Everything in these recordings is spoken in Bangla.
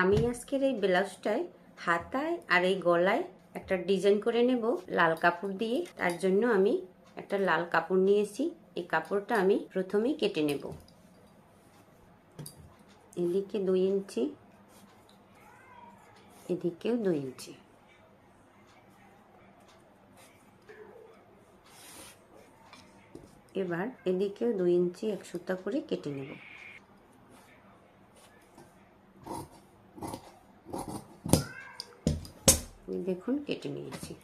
আমি আজকের এই ব্লাউজটায় হাতায় আর এই গলায় একটা ডিজাইন করে নেব লাল কাপড় দিয়ে। তার জন্য আমি একটা লাল কাপড় নিয়েছি। এই কাপড়টা আমি প্রথমেই কেটে নেব। এদিকে দুই ইঞ্চি, এদিকেও দুই ইঞ্চি। এবার এদিকেও দুই ইঞ্চি এক সুতা করে কেটে নেব। এই দেখুন, কেটে নিয়েছি।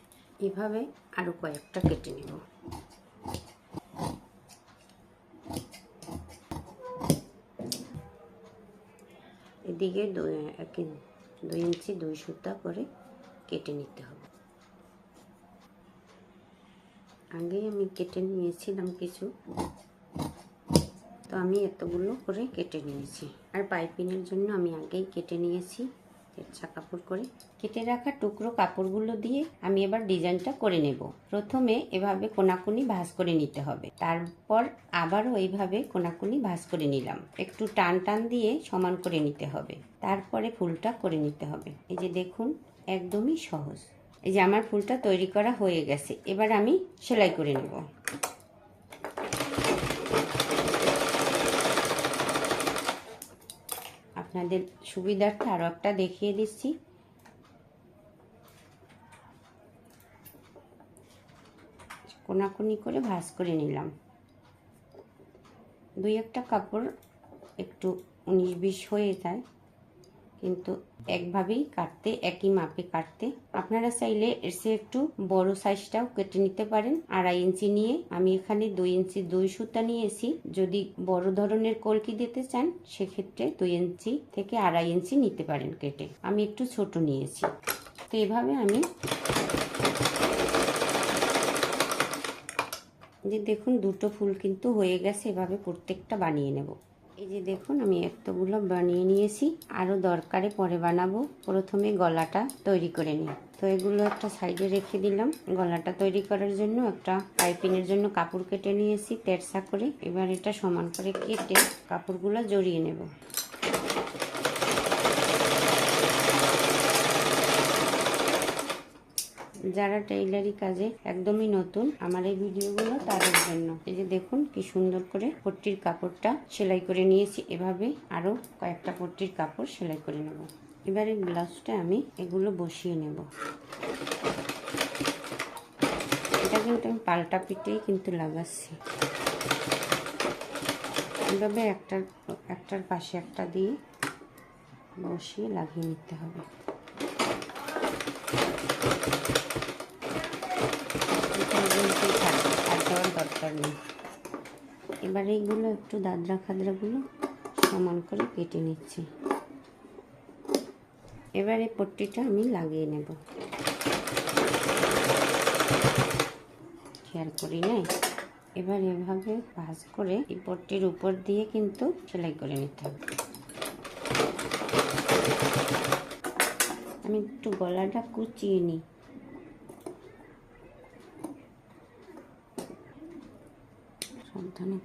এভাবে আরও কয়েকটা কেটে নেব। এদিকে দুই, এক দুই ইঞ্চি, দুই সুতা করে কেটে নিতে হবে। আগেই আমি কেটে নিয়েছিলাম কিছু। তো আমি এতগুলো করে কেটে নিয়েছি। আর পাইপিংয়ের জন্য আমি আগেই কেটে নিয়েছি। তেরছা কাপড় করে। কেটে রাখা টুকরো কাপড়গুলো দিয়ে আমি এবার ডিজাইনটা করে নেব। প্রথমে এভাবে কোনাকুনি ভাঁজ করে নিতে হবে। তারপর আবারও এইভাবে কোনাকুনি ভাঁজ করে নিলাম। একটু টান টান দিয়ে সমান করে নিতে হবে। তারপরে ফুলটা করে নিতে হবে। এই যে দেখুন, একদমই সহজ। এই যে আমার ফুলটা তৈরি করা হয়ে গেছে। এবার আমি সেলাই করে নেব। আপনাদের সুবিধার্থে আরও একটা দেখিয়ে দিচ্ছি। কোনাকুনি করে ভাঁজ করে নিলাম। দুই একটা কাপড় একটু উনিশ বিশ হয়ে যায়। কিন্তু একভাবেই কাটতে, একই মাপে কাটতে। আপনারা চাইলে এসে একটু বড় সাইজটাও কেটে নিতে পারেন। আড়াই ইঞ্চি নিয়ে আমি এখানে দুই ইঞ্চি দুই সুতা নিয়েছি। যদি বড় ধরনের কলকি দিতে চান, সেক্ষেত্রে দুই ইঞ্চি থেকে আড়াই ইঞ্চি নিতে পারেন কেটে। আমি একটু ছোট নিয়েছি। তো এভাবে আমি যে দেখুন, দুটো ফুল কিন্তু হয়ে গেছে। এভাবে প্রত্যেকটা বানিয়ে নেব। এই যে দেখুন, আমি এতগুলো বানিয়ে নিয়েছি। আরও দরকারে পরে বানাবো। প্রথমে গলাটা তৈরি করে নিই। তো এগুলো একটা সাইডে রেখে দিলাম। গলাটা তৈরি করার জন্য একটা পাইপিংয়ের জন্য কাপড় কেটে নিয়েছি, তেরসা করে। এবার এটা সমান করে কেটে কাপড়গুলো জড়িয়ে নেব। যারা টেইলারি কাজে একদমই নতুন, আমার এই ভিডিওগুলো তাদের জন্য। এই যে দেখুন কি সুন্দর করে পট্টির কাপড়টা সেলাই করে নিয়েছি। এভাবে আরও কয়েকটা পট্টির কাপড় সেলাই করে নেব। এবারে ব্লাউজটা আমি এগুলো বসিয়ে নেব। এটা কিন্তু আমি পাল্টা পিটেই কিন্তু লাগাচ্ছি। এভাবে একটার একটার পাশে একটা দিয়ে বসিয়ে লাগিয়ে নিতে হবে। আর দেওয়ার দরকার নেই এবার এইগুলো একটু দাদরা খাদরাগুলো সমান করে কেটে নিচ্ছি। এবারে পট্টিটা আমি লাগিয়ে নেব। খেয়াল করি নাই? এবার এভাবে ভাজ করে এই পট্টির উপর দিয়ে কিন্তু সেলাই করে নিতে হবে। আমি একটু গলাটা কুচিয়ে নিই। पता नहीं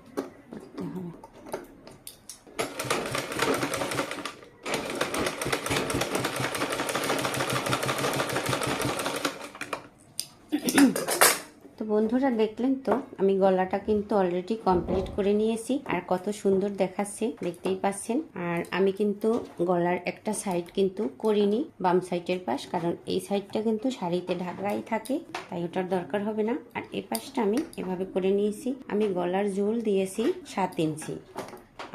पत्ते हमें Mm-hmm. তো বন্ধুরা দেখলেন তো, আমি গলাটা কিন্তু অলরেডি কমপ্লিট করে নিয়েছি। আর কত সুন্দর দেখাচ্ছে, দেখতেই পাচ্ছেন। আর আমি কিন্তু গলার একটা সাইড কিন্তু করিনি, বাম সাইডের পাশ, কারণ এই সাইডটা কিন্তু শাড়িতে ঢাকাই থাকে, তাই ওটার দরকার হবে না। আর এ পাশটা আমি এভাবে করে নিয়েছি। আমি গলার ঝোল দিয়েছি সাত ইঞ্চি।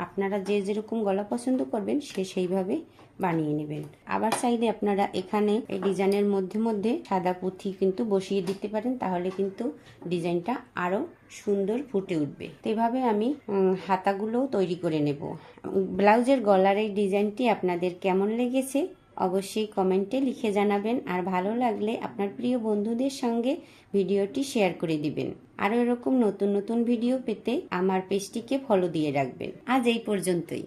আপনারা যে যেরকম গলা পছন্দ করবেন, সে সেইভাবে বানিয়ে নেবেন। আবার চাইলে আপনারা এখানে এই ডিজাইনের মধ্যে মধ্যে সাদা পুঁথি কিন্তু বসিয়ে দিতে পারেন, তাহলে কিন্তু ডিজাইনটা আরও সুন্দর ফুটে উঠবে। এভাবে আমি হাতাগুলোও তৈরি করে নেব। ব্লাউজের গলার এই ডিজাইনটি আপনাদের কেমন লেগেছে অবশ্যই কমেন্টে লিখে জানাবেন। আর ভালো লাগলে আপনার প্রিয় বন্ধুদের সঙ্গে ভিডিওটি শেয়ার করে দিবেন। আরও এরকম নতুন নতুন ভিডিও পেতে আমার পেজটিকে ফলো দিয়ে রাখবেন। আজ এই পর্যন্তই।